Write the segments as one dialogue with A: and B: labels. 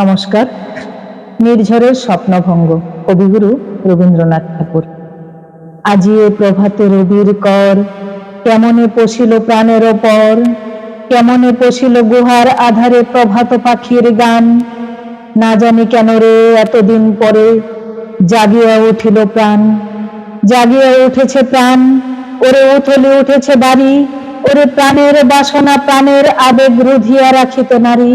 A: নমস্কার। নির্ঝরের স্বপ্নভঙ্গ, কবিগুরু রবীন্দ্রনাথ ঠাকুর। আজিয়ে প্রভাতে রবির কর, কেমনে পশিল প্রাণের ওপর কেমনে পশিল গুহার আধারে প্রভাত পাখির গান। না জানি কেন রে, এতদিন পরে জাগিয়া উঠিল প্রাণ, জাগিয়া উঠেছে প্রাণ, ওরে উথলে উঠেছে বাড়ি, ওরে প্রাণের বাসনা প্রাণের আবেগ রুধিয়া রাখিতে নারী।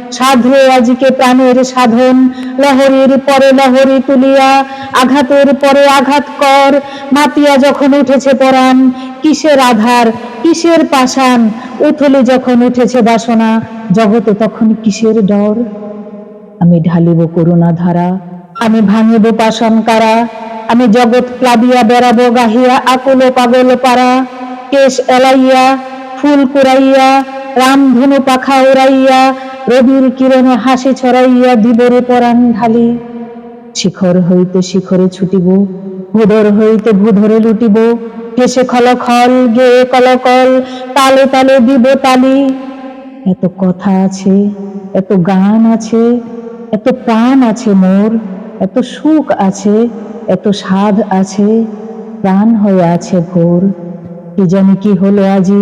A: সাধে আজিকে প্রাণের সাধন। লহরীর পরে লহরী তুলিয়া, আঘাতের পরে আঘাত কর। মাতিয়া যখন উঠেছে পরাণ, কিসের আধার, কিসের পাষাণ? উথলে যখন উঠেছে বাসনা, জগতে তখন কিসের ডর? আমি ঢালিব করুণা ধারা আমি ভাঙিব পাষাণ কারা? আমি জগৎ প্লাবিয়া বেড়াবো গাহিয়া, আকুল পাগল পারা কেশ এলাইয়া, ফুল কুড়াইয়া, রামধনু পাখা উড়াইয়া রবির কিরণে হাসি ছড়াইয়া দিবরে পরাণ ঢালি। শিখর হইতে শিখরে ছুটিব, ভূধর হইতে ভূধরে লুটিব হেসে খল খল গেয়ে কলকল তালে তালে দিব তালি। এত কথা আছে, এত গান আছে, এত প্রাণ আছে মোর, এত সুখ আছে, এত স্বাদ আছে, প্রাণ হয়ে আছে ভোর। কি জানি কি হলো আজি